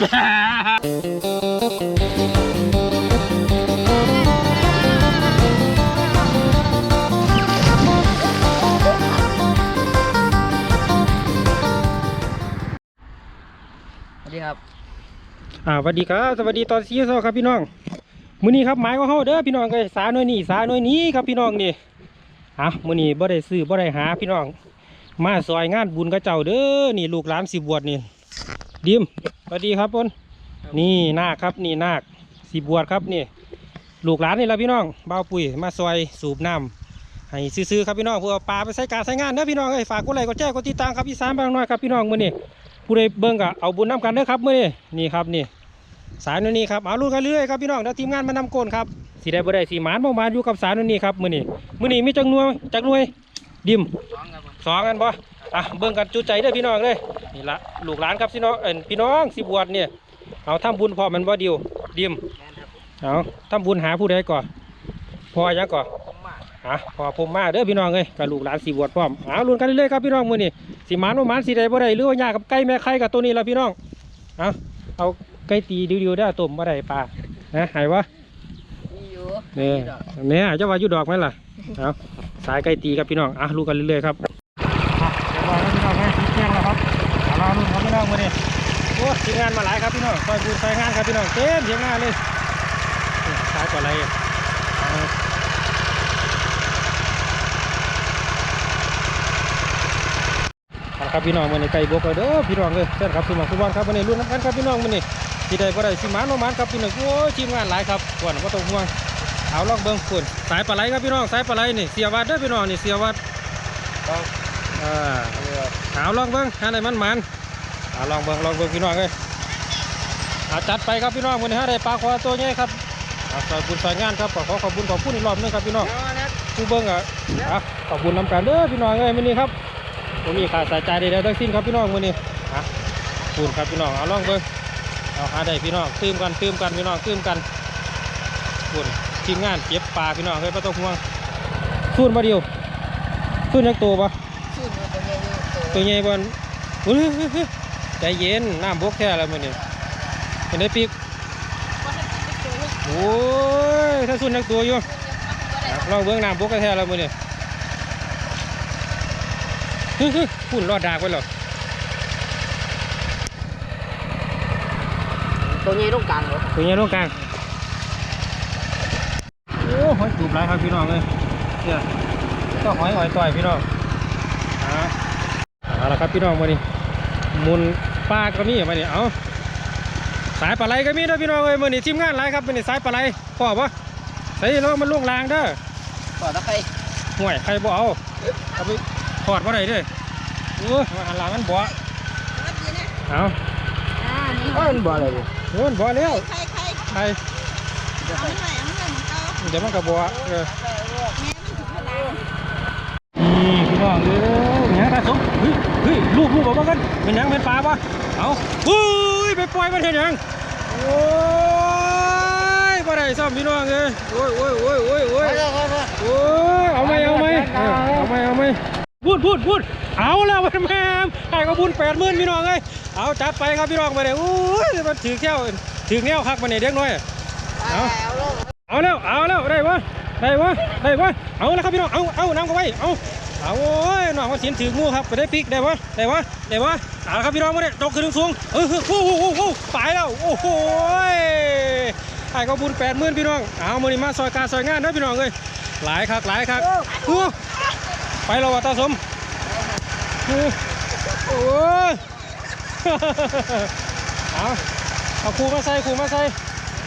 สวัสดีครับ อ่าสวัสดีครับ สวัสดีตอนซีโซครับพี่น้อง มื้อนี้ครับหมายของเฮาเด้อพี่น้องเอ้ยสาหน่วยนี้สาหน่วยนี้ครับพี่น้องนี่อะมื้อนี้บ่ได้ซื้อบ่ได้หาพี่น้อง มาซอยงานบุญกับเจ้าเด้อนี่ลูกหลานสิบวชนี่ ดิมสวัสดีครับปนนี่นาคครับนี่นาคสิบวชครับนี่ลูกหลานนี่ละพี่น้องบ่าวปุ๋ยมาซอยสูบน้ำให้ซื้อๆครับพี่น้องเพื่อเอาปลาไปใช้การใช้งานเด้อพี่น้องเอ้ยฝากกดไลค์กดแชร์กดติดตามครับอีสานบางน้อยครับพี่น้องมื้อนี้ผู้ใดเบิ่งก็เอาบุญน้ำกันเด้อครับมื้อนี้นี่ครับนี่ สายนู่นนี่ครับเอาลุ้นกันเรื่อยครับพี่น้องเดี๋ยวทีมงานมานำโกนครับสีได้บ่ได้สีหมานบ่หมานอยู่กับสายนู่นนี่ครับมื้อนี้มื้อนี้มีจักหน่วยจักหน่วยดิมสองครับผมสองกันบ่ อะเบิ่งกันจุใจเด้อพี่น้องเลยนี่ละลูกหลานครับพี่น้องเอ็นพี่น้องสิบวชเนี่ยเอาทำบุญพอมันบ่เดียวดิมแม่นครับเอาทำบุญหาผู้ใดก่อนพอยังก่อนผมมาอะพอผมมาเด้อพี่น้องเอ้ยกับลูกหลานสิบวชพร้อมเอาลุ้นกันเรื่อยๆครับพี่น้องมื้อนี้สิหมานบ่หมานสิได้บ่ได้หรือว่ายากกับไก่แม่ไข่กับตัวนี้ละพี่น้องเอาเอาไก่ตีเดียวๆได้อต้มบ่ได้ปลานะหายวะมีอยู่เนี่ยเนี่ยจะว่าอยู่ดอกไหมล่ะเอาสายไก่ตีครับพี่น้องอะรู้กันเรื่อยๆครับานเลยนี่สายกว่าอะไรเอาเอาละครับพี่น้องมันในไก่บกเลยเด้อพี่น้องเลยเส้นครับสมองสุวรรณครับมันในรุ่นน้ำกันครับพี่น้องมันนี่ที่ใดบ่ได้สิหมานโนมานครับพี่น้องโอ้ยทีมงานหลายครับกวนก็ต้องห่วงเอาลองเบิ้งคุณสายปลาไหลครับพี่น้องสายปลาไหลนี่เสียวัดเด้อพี่น้องนี่เสียวัดอ่าเอาลองเบิ้งหาอะไรมันมันเอาลองเบิ้งลองเบิ้งพี่น้องเลยเอา จัดไปครับพี่น้องวันนี้หาได้ปลาคอตัวใหญ่ครับเอาขอบคุณสายงานครับขอขอขอบคุณขอบคุณอีกรอบหนึงครับพี่น้องเอานะผู้เบิ้งอะอะขอบคุณนำกันเด้อพี่น้องเอ้ยมื้อนี้ครับผมมีขาดสายใจใดๆทั้งสิ้นครับพี่น้องมื้อนี้อะขอบคุณครับพี่น้องเอาลองเบิ้งเอาหาได้พี่น้องตื้มกันตื้มกันพี่น้องตื้มกันคุณทีมงานเก็บปลาพี่น้องเฮ้ยไม่ต้องห่วงสูนมาเดียวสูนยักตัวปะชื่อมันตัวใหญ่อยู่ตัวใหญ่บอลอุ้ยเฮ้ยเฮ้ยใจเย็นน้ำบกแค่แล้วมื้อนี้ เป็นได้ปีกโอ้ยถ้าสูนยักตัวอยู่อะลองเบื้องน้ำบกแท้ๆแล้วมือนี่ฮึ่ยๆพุ่นรอดดากไว้หรอตัวใหญ่ตรงกลางเหรอตัวนี้ตรงกลางโอ้หอยตูบหลายครับพี่น้องเลยเนี่ยก็หอยหอยต่อยพี่น้องอ่าเอาละครับพี่น้องมาดิมุนปลาก็มีมาดิเอา สายปลาไหลก็มีเด้อพี่น้องเอ้ยมือนี่ทีมงานหลายครับมือนี่สายปลาไหลพอปะใส่ลงมันล่วงลางเด้อก่อนตะไคร้ห่วยใครบ่เอาเอาไปถอดมาไหนเด้อโอ้ยมาหันหลังมันบ่เอาอ่านี่เอ้ยมันบ่อะไรอยู่โอ้ยบ่แล้วใครใครใครเอาไม่ไหวเอาไม่ไหวของเขาเดี๋ยวมันก็บ่เออแม่มันถึงเวลานี่พี่น้องเอ้ยเป็นหยังตาสมเฮ้ยเฮ้ยลูกลูกบอกว่ากันเป็นหยังเป็นปลาปะเอาเฮ้ยไปปล่อยมันเห็นยังโอ้ยบ่ได้ซ้ำพี่น้องเอ้ยโอ้ยโอ้ยโอ้ยโอ้ยโอ้ยโอ้ยเอาไหมเอาไหมเอาไหมเอาไหมพูดพูดพูดเอาแล้วมันแม่มไอ้ก็บุญแปดหมื่นพี่น้องเอ้ยเอาจัดไปครับพี่น้องมาเนี่ยโอ้ยมันถือแก้วถือแนวคักมาเนี่ยเด็กน้อยเอาเอาแล้วเอาแล้วได้ปะได้ปะได้ปะเอาแล้วครับพี่น้องเอาเอาน้ำเข้าไปเอา เอาโอ้ยน้องมาสินถืองูครับไปได้ปิกได้ปะได้ปะได้ปะเอาละครับพี่น้องมาเนี่ยตกขึ้นสูงเออโอ้โหโอ้โหไปแล้วโอ้โหไอ้ก็บุญแปดหมื่นพี่น้องเอามานี่มาซอยการซอยงานเด้อพี่น้องเอ้ยหลายคักหลายคักโอ้ไปแล้วว่ะตาสมโอ้โอ้ยเอาเอาคูมาใส่คูมาใส่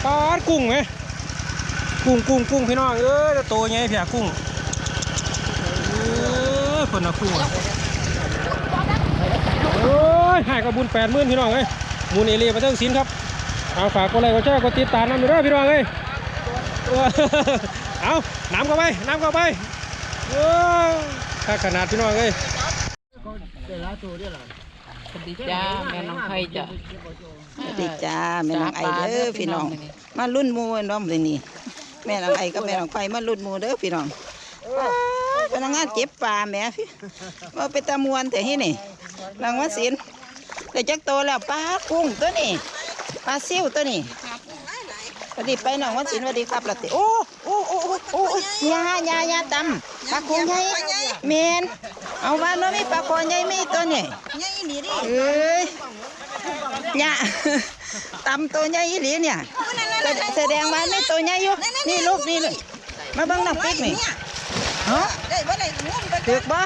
ปลาดกุ้งไหมกุ้งกุ้งกุ้งพี่น้องเอ้ยโตใหญ่เพียกุ้งเออ คนละกุ้งอะโอ้ยหายกระบุญแปดหมื่นพี่น้องเอ้ยมูลเอเลียมาเทิงสินครับเอาฝากกดไลค์กดแชร์กดติดตามน้ำอยู่เด้อพี่น้องเอ้ยเออเอาน้ำเข้าไปน้ำเข้าไปโอ้ยค่าขนาดพี่น้องเอ้ยสวัสดีจ้าแม่น้องไข่จ้ะสวัสดีจ้าแม่น้องไอเด้อพี่น้อง มารุ่นหมูเน้องเลยนี่แม่น้องไอกับแม่น้องไฟมารุ่นหมูเด้อพี่น้องว้าว พนักงานเก็บปลาแหม่พี่ว่าเป็นตะมวนแต่ที่นี่นางว่าสินแต่จักโตแล้วปลากุ้งตัวนี่ปลาซิ่วตัวนี้สวัสดีไปน้องวันศิลป์สวัสดีครับละติโอ้โอ้โอ้โอ้ยายายาตำปลาโคใหญ่เมนเอาว่าเนาะมีปลาโคใหญ่มีตัวนี้เนี่ยอีนี่ดิเอ้ยยาตำตัวใหญ่อีหลีเนี่ยแสแดงว่าไม่ตัวใหญ่อยู่นี่ลูกนี่เลยมาบังน้ำพริกนี่เนาะ ถือกบ่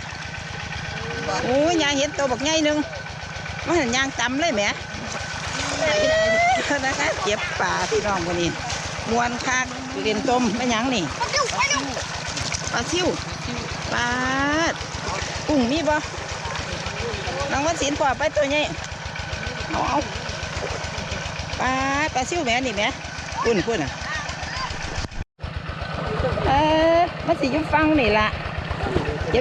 โอ้ยยายเห็นตัวบักใหญ่นึงมันเห็นยางตำเลยแหมนะคะเก็บป่าพี่น้องคนนี้มวนคักเรียนต้มไม่ยังนี่ปลาซิวปลาดกุ้งมีบ่น้องวันศิลป์ปอไปตัวใหญ่เอาเอาปลาปลาซิวแม่นี่แม่พุ่นพุ่นอะเออมาสิอยุฟังนี่ล่ะเก็บอยึดฟังนไม่ละ โ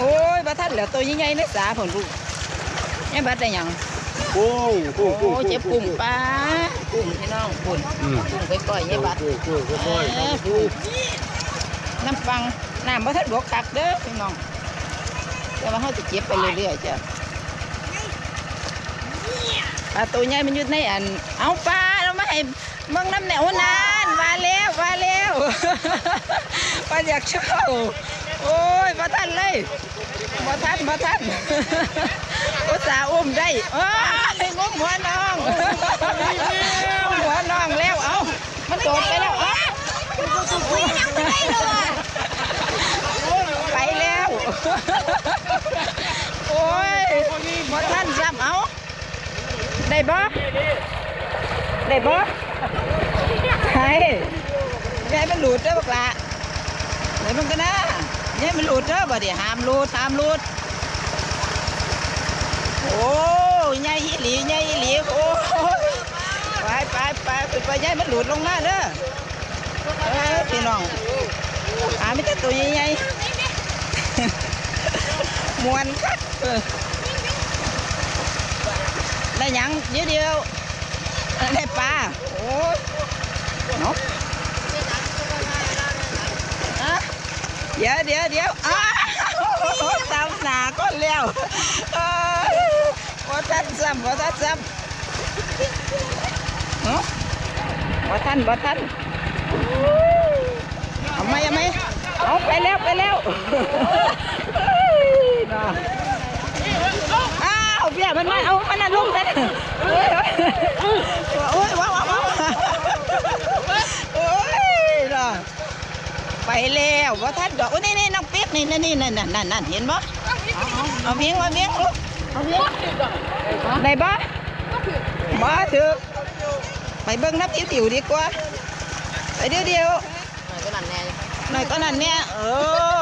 อ้ยบ่ท่านเหลือตัวใหญ่ๆในสาผลลูกยังบัดได้หยังโอ้ยโอ้เจ็บปุ่มปลาปุ่มพี่น้องปุ่มปุ่มไปก่อยยังบัดโอ้ย แต่ว่าเขาจะเก็บไปเรื่อยๆจ้ะปลาตัวใหญ่มันอยู่ในอัน เอาปลาเรามาให้เมืองน้ำแนวนานมาแล้วมาแล้วปลาอยากเช่าโอ้ยมาทันเลยมาทันมาทันอุตส่าห์อุ้มได้โอ้ยงมหัวน้องหัวน้องแล้วเอามันโดดไปแล้วเอาไปแล้ว โอ้ยมาทันซ้ำเอา ได้ บ่ได้บ่ใช่ยายมันหลุดเด้อบักละเดี๋ยวมันก็นะยายมันหลุดเด้อบ่เดี๋ยห้ามหลุดห้ามหลุดโอ้ยายอีหลียายอีหลีโอ้ยไปไปไปไปไปยายมันหลุดลงมาเด้อเอ้ยพี่น้องหาไม่แต่ตัวใหญ่ๆมวนคักเออได้ห ยังเดียวเดียวได้ปลาโอ้ยเนาะเดี๋ยวเดี๋ยวเดี๋ยวอ้าวตามหนาก็เลี้ยวเอ้ยว่าท่านซ้ำว่าท่านซ้ำเนาะว่าท่านว่าท่านเอาไหมเอาไหมเอาไปแล้วไปแล้ว เฮ้ยเอาวเบี้ยมันมาเอามันน่ะลุกเลยโอ้ยโอ้ยว้าวว้าวว้าวโอ้ยเนาะไปแล้วว่าท่านดอกโอ้ยนี่นี่น้องปิ๊กนี่นี่นี่นั่นนั่นนั่นนั่นเห็นบ่เอาเพียงเอาเพียงลูกเอาเพียงได้บ่มาถึกไปเบิ่งน้ำติ๋วๆดีกว่าไปเดี๋ยวเดียวหน่อยก็นั่นแน่หน่อยก็นั่นเนี่ยเอ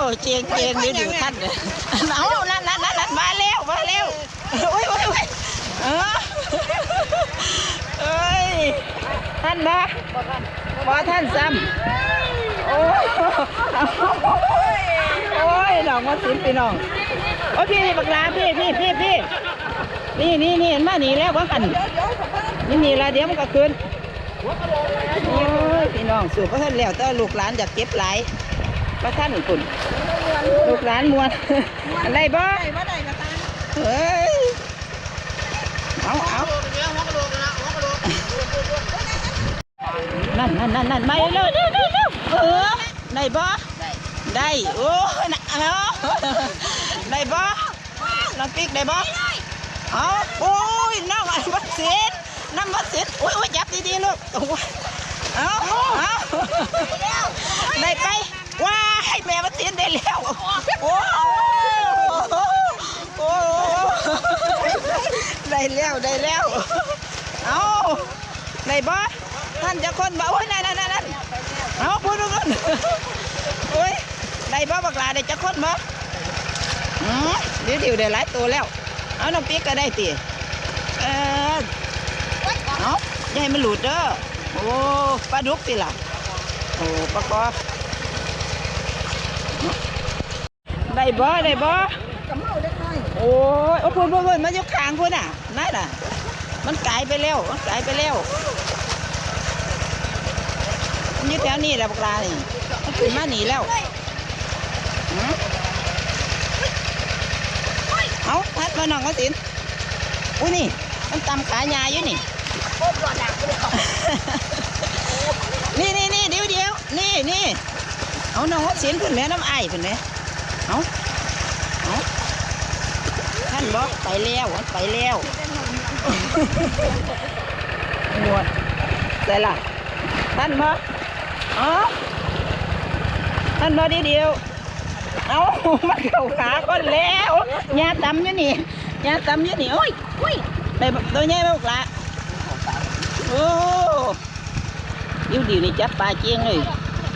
อเจียงเจียงเดี๋ยวเดี๋ยวท่านเนี่ยเอานั่นนั่นนั่นนั่นมาแล้วมาแล้ว โอ้ยโอ้ยโอ้ยเออเอ้ยท่านบ่บ่ท่านซ้ำโอ้ยโอ้ยน้องมาสินพี่น้องโอ้ยพี่บักลาพี่พี่พี่พี่นี่นี่นี่เห็นมานี่แล้วว่ากันนี่นี่ละเดี๋ยวมันก็คืนโอ้ยพี่น้องสูบพระท่านแล้วแต่ลูกหลานอยากเก็บหลายพระท่านคุณลูกหลานมวนอะไรบ่ เฮ้ย เอาเอานั่นนั่นนั่นนั่นมาเร็วเร็วเร็วเร็วเออได้บ่ได้โอ้ยน่ะเอาได้บ่น้องปิกได้บ่เอาโอ้ยน้องไอ้วัดเสียดน้ำวัดเสียดโอ้ยโอ้ยจับดีๆลูกโอ้ยเอาเอาได้ไปว้ายแม่วัดเสียดได้แล้วโอ้โอ้ ได้แล้วได้แล้ว เอาได้บ่ท่านจะคนบ่โอ้ยนั่นนั่นนั่นเอาพูดดูกันโอ้ยได้บ่บักลาได้จะคนบ่อืมเดี๋ยวเดี๋ยวได้หลายตัวแล้ว เอาน้องปิ๊กก็ได้ตีเออเอาอย่าให้มันหลุดเด้อโอ้ปลาดุกสิล่ะโอ้ปลากอได้บ่ได้บ่โอ้ยโอ้พูนพูนพูนมันอยู่ข้างพูนอะ นั่นน่ะ มันไกลไปแล้ว มันไกลไปแล้วมันอยู่แถวนี้แหละบักลานี่มันขึ้นมาหนีแล้วหือเอาพัดมาน้องก็สินอุ้ยนี่ มันตำขายาอยู่นี่นี่นี่นี่เดี๋ยวเดี๋ยวนี่นี่เอาน้องก็สินขึ้นแม่น้ำไอ้ขึ้นแม่เอาเอาท่านบอกไปแล้วไปแล้ว หมดใส่ละท่านบอกอ๋อท่านบอกเดียวเดียวเอามันเข้าขา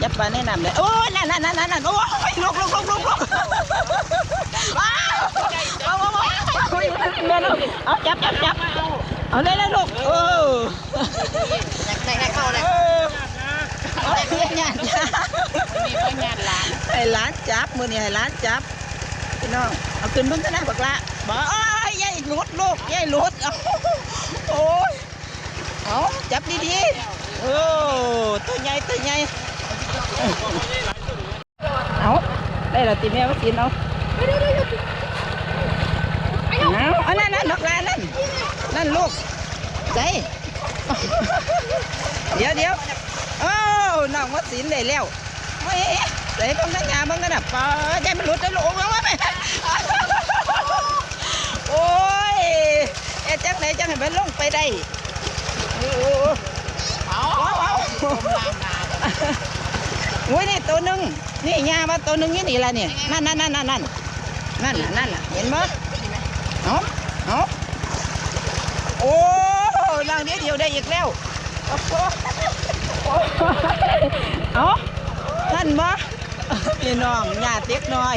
จับปลาเจียงเลยจับปลาแนะนำเลยโอ้ยนั่นนั่นนั่นนั่นโอ้ยลุกลุกลุกลุกลุกว้าวเอาเอาเอาเอาแม่ลูกเอาจับจับจับเอาเลยเลยลูกโอ้ได้ได้เข้าเลยเออเอาเพื่อนงานมีเพื่อนงานหลานให้หลานจับมือนี่ให้หลานจับพี่น้องเอาขึ้นเบนก็ได้บักละบอกอ้ยยายลุดลูกยายลุดโอ้ยเอาจับดีๆโอ้ตัวใหญ่ตัวใหญ่ เอาได้และตีแม่ว่ากินเอาเอาเอันนั้นนั่นบักลนั่นนั่นลูกใจเดี๋ยวเดี๋ยวโอ้น้องวัดศิลได้แล้วเฮ้ยเดี๋ยวต้องนั่งงานมันกันนะปอใจมันหลุดได้ลูกแล้ววะแม่โอ้ยเอ๊ะจังไหนจังให้มันลงไปได้โอ้โหเอาเอาเอา อ้ยนี่ตัวหนึ่งนี่ยาว่าตัวหนึ่งนี่นี่ละเนี่ยนั่นนั่นนั่นนั่นนั่นนั่นนั่นเห็นมั้ยเอาเอาโอ้ลังเดียวเดียวได้อีกแล้วเอาท่านบ่พี่น้องหญาติเด็กน้อย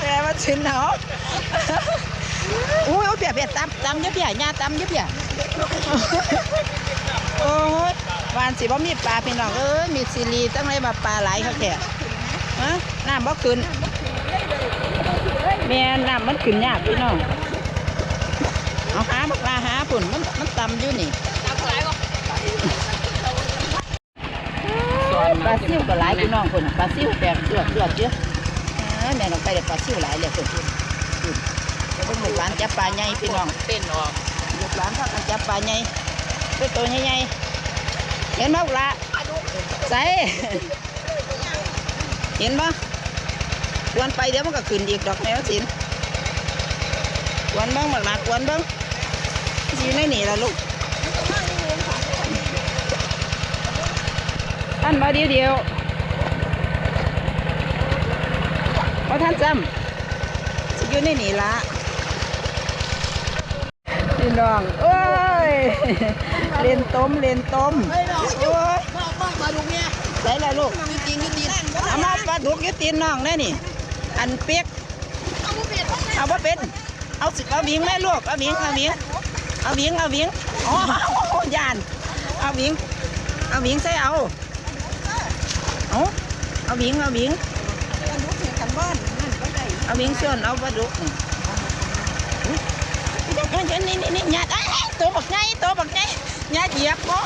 แม่มาชินเอาโอ้ยเอาเปียเปียตำตำเยอะเปียญาตำเยอะเปียโอ้ย วานสิบ่มีปลาพี่น้องเอ้ยมีซีรีตั้งไรมาปลาไหลายเขาแก่ฮะน้ำบ่ขึ้นแม่น้ำมันขึ้นยากพี่น้องเอาหาบักลาหาปุ่นมันมันตำอยู่นี่ปลาซิวก็หลายพี่น้องคนปลาซิวแปลกเลือดเลือดเยอะแม่น้องไปเด็ปลาซิวหลายเลยคนคนจะเป็นหมูหลานจับปลาใหญ่พี่น้องเต้นออกลูกหลานเขาก็จับปลาใหญ่เป็นตัวใหญ่ๆ ห็นไหมลูกหละใส่เห็นปะกวนไปเดี๋ยวมันก็ขึ้นอีกดอกแมวสินกวนเบ้างหมากหมากกวนเบ้างสิอยู่ในนี่ละลูกท่านมาเดียวเดียวพอท่านจำสิอยู่ในนี่ละพี่น้องโอ้ย เล่นต้มเล่นต้มโอ้ยมาบ้างมาดูเนี่ยไหนล่ะลูกยืดตีนยืดตีนเอามาปลาดุกอยึดตีนน้องได้นี่ อันเปียกเอาไม่เป็นเอาว่าเป็นเอาสิเอาวิงแม่ลูกเอาวิงเอาวิงเอาวิงเอาวิงอ๋อยานเอาวิงเอาวิงใส่เอาเอาเอาวิงเอาวิงมันลุกเหมือนกันบ้านนั่นก็ได้เอาวิงส่วนเอาปลาดุกนี่อุ๊ยนี่นี่นี่หยาดเอ้ย ตัวบักไงตัวบักไงยาเหยียบบ่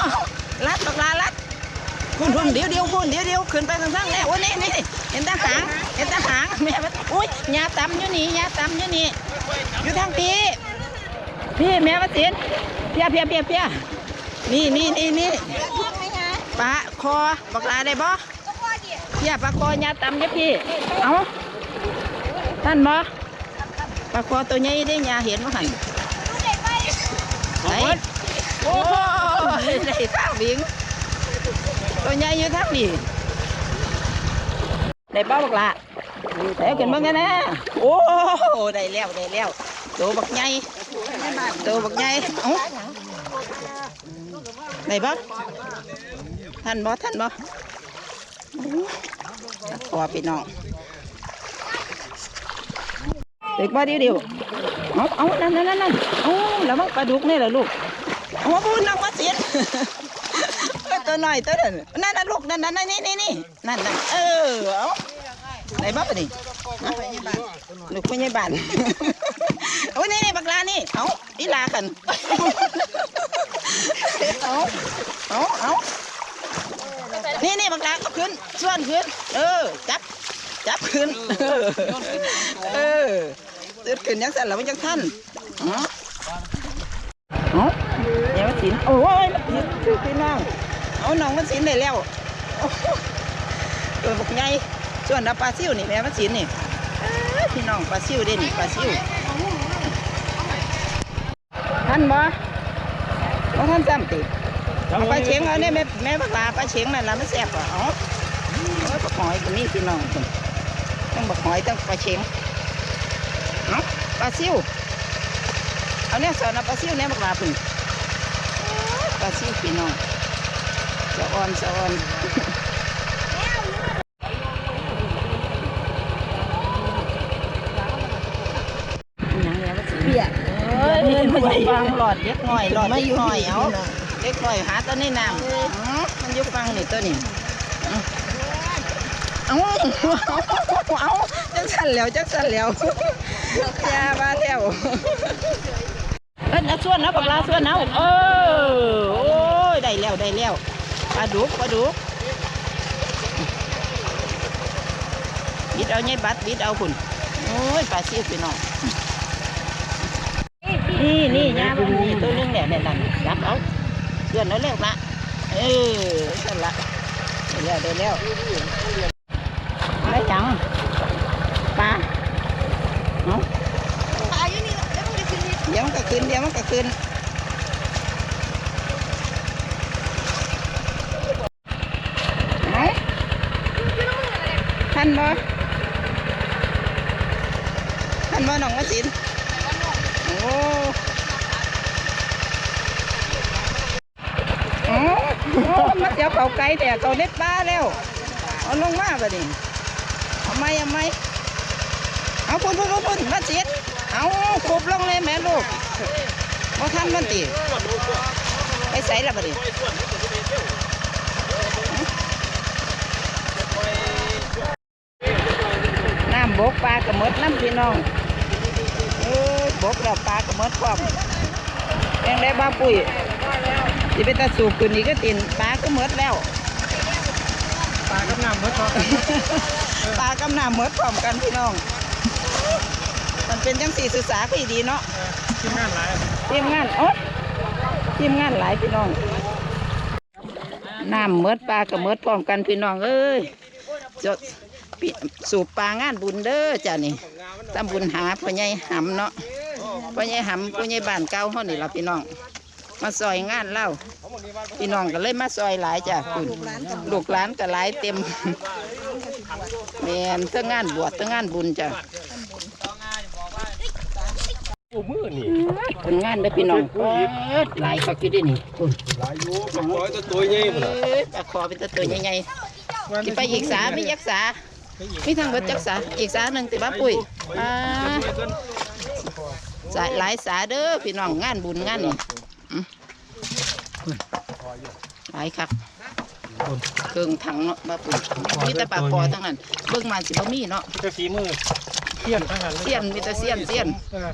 ลัดบักลาลัดคุณคุณเดี๋ยวเดี๋ยวคุณเดี๋ยวเดี๋ยวขึ้นไปข้างล่างแล้วโอ้ยนี่นี่เห็นตาหางเห็นตาหางแม่ว่าอุ้ยยาตำอยู่นี่ยาตำอยู่นี่อยู่ทางพี่พี่แม่ว่าสินเพียเพียเพียเพียนี่นี่นี่นี่ปลาคอบักลาได้บ่ก็พ่อเพียปลาคอยาตำเด้อพี่เอาท่านบ่ปลาคอตัวใหญ่ได้ยาเห็นบ่หัน ลูกเด็กไป ไหน โอ้ยได้ข้าวบิงตัวใหญ่อยู่ทักนี่ได้ป้าบักละแต่กินบ้างกันนะโอ้ได้แล้วได้แล้วตัวบักใหญ่ตัวบักใหญ่เอ้าได้บ่ท่านบ่ท่านบ่ขอพี่น้องเด็กบ่เดียวเดียวเอาเอานั่นนั่นนั่นเอาแล้วมันปลาดุกนี่แหละลูก เอามาพูดนักวัดเสียนเอ้ยตัวหน่อยตัวนั้นนั่นน่ะลูกนั่นนั่นนี่นี่นี่นั่นนั่นเออเอาไหนบ้าปะนี่ลูกพยาบาลโอ้ยนี่นี่บักลานี่เอาอีลากันเอาเอาเอานี่นี่บักลาเอาขึ้นส่วนขึ้น เออ จับ จับขึ้น เออเออขึ้นยังสั่นแล้วมันยังท่านอ๋อ สินโอ้ยมันสินคือพี่น้องเอาน้องมันสินได้แล้วโอ้โหตัวบกใหญ่ส่วนปลาซิวนี่แม่มันสินนี่พี่น้องปลาซิวเด้นี่ปลาซิวท่านบ่บ่ท่านจำติเอาปลาเชงเอาเนี่ยแม่แม่บักลาปลาเชงนั่นละมันแซ่บอะอ๋อโอ้ยบักหอยก็มีพี่น้องต้องบักหอยต้องปลาเชงเอาปลาซิวเอาเนี่ยสอนปลาซิวเนี่ยบักลาปุ่นาซิพี่น้องสะออนสะออนเปียกเอ้ยมันฟังหลอดเล็กหน่อยหลอดเล็กหน่อยเอาเล็กหน่อยหาตัวนี้น้ำมันยู่ฟังนี่ตัวนี้อื้อเอาเอาจักสั่นแล้วจักสั่นแล้วยามาแล้ว เอ้ยเอาส่วนเอาปลาส่วนเอาเออโอ้ยได้แล้วได้แล้วปลาดุกปลาดุกบิดเอาไงบัดบิดเอาคุณโอ้ยปลาซิวพี่น้องนี่นี่ยามันนี่ตัวนึงเนี่ยเนี่ยนั่นจับเอาเพื่อนเอาเร็วละเออสั่นละได้แล้วได้แล้วได้จังปลาเนาะ ตายอยู่นี่แหละแล้วมึงจะขึ้นนี่ เดี๋ยวมันก็ ขึ้นเดี๋ยวมันก็ขึ้น ไหนทันบ่ทันบ่หนองมาสินโอ้โอ้มาเดี๋ยวเขาไกลแต่เขาเล็บป้าแล้ว เอาลงมาบ่ดิเอาไหมเอาไหมเอาพุ่นพุ่นพุ่นพุ่นมาเสินเอาคุบลงเลยแม่ลูก บ่ทันมันติไปใส่ละบ่ดิน้ำบกปลากระมดน้ำพี่น้องเอ้ยบกแล้วปลากระมดพร้อมยังได้บ้าปุ๋ยที่ไปตาสูบขึ้นนี่ก็ตินปลาก็หมดแล้วปลากับน้ำเบิดพอกันปลากำน้ำหมดพร้อมกันพี่น้อง มันเป็นจังสี่ศึกษาก็ดีเนาะ ทีมงานหลายทีมงานโอ๊ยทีมงานหลายพี่น้องน้ำหมดปลาก็หมดพร้อมกันพี่น้องเอ้ยจะสูบปลางานบุญเด้อจ้ะนี่ตำบุญหาพ่อใหญ่หำเนาะพ่อใหญ่หำพ่อใหญ่บ้านเก่าเฮานี่ล่ะพี่น้อง มาซอยงานเล่าพี่น้องก็เลยมาซอยหลายจ้ะคุณลูกหลานก็หลายเต็มแมนทั้งงานบวชทั้งงานบุญจ้ะ โอ้มือนี่ผลงานเด้อพี่น้องเอิ้นหลายเขาคิดได้นี่คุณหลายอยู่ปลาคอยตัวตัวใหญ่พุ่นน่ะเอ้ยปลาคอเป็นตัวใหญ่ๆที่ไปอีกสาไม่ยักษามีทั้งหมดจักษาอีกสาหนึ่งติบ้าปุ๋ยอ่าสายหลายสาเด้อพี่น้องงานบุญงานนี่อื้อหลายครับเครื่องถังเนาะบ้าปุ๋ยมีแต่ปลาคอทั้งนั้นเบิ่งมาสิบ่มีเนาะจะฝีมือ เทียนทั้งนั้นเลยเสี้ยนมีแต่เสี้ยนเสี้ยนเออ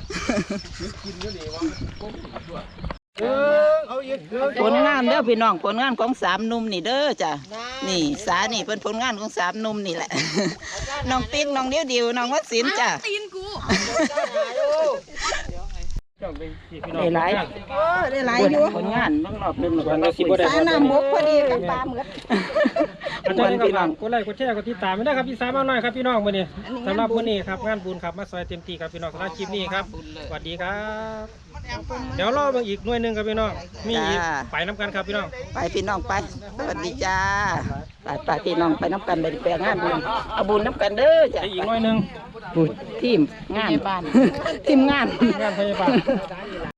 เออเอาอีกเออผลงานเด้อพี่น้องผลงานของสามหนุ่มนี่เด้อจ้ะนี่สานี่เป็นผลงานของสามหนุ่มนี่แหละ น้องปิ๊กน้องเดียวดิวน้องวัดศิลป์จ้ะตีนกู ได้หลายได้หลายอยู่ผลงานบางรอบเป็นวันละสิบบ่ได้ปลาน้ำบกพอดีกับปลาหมึกอาจารย์ครับกดไลค์กดแชร์กดติดตามไม่ได้ครับพี่สามมาหน่อยครับพี่น้องมื้อนี้สำหรับมื้อนี้ครับงานบุญครับมาซอยเต็มที่ครับพี่น้องสำหรับคลิปนี้ครับสวัสดีครับ เดี๋ยวรอเบิ่งอีกหน่วยหนึงครับพี่น้องมีอีกไปน้ำกันครับพี่น้อง ไปพี่น้องไปสวัสดีจ้าไปไปพี่น้องไปน้ำกันไปแปลงานบุญเอาบุญน้ำกันเด้อจ้ะไปอีกหน่วยหนึงบุญ ทีมงาน ทีมงาน งานพยาบาล